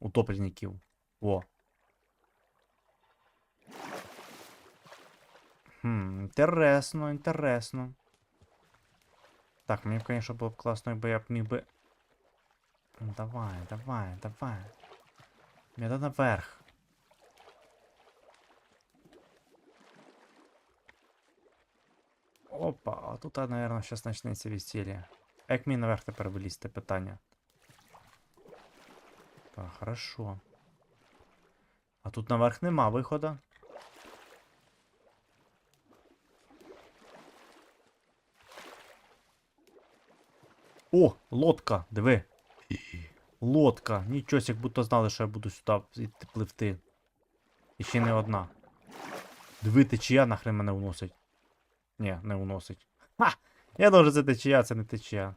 утопленників. О. Хм, інтересно, інтересно. Так, мені, б, конечно, було б класно, якби я б міг би. Ну, Давай, давай, давай. Мені наверх. Опа, а тут, наверное, сейчас почнеться весілля. А Як мені наверх тепер вилізти питання? Так, хорошо. А тут наверх нема виходу. О, лодка, диви. Лодка. Нічого, як будто знали, що я буду сюди пливти. І ще не одна. Диви, течія нахрен мене уносить. Ні, не уносить. Ха! Я думаю, це течія, це не течія.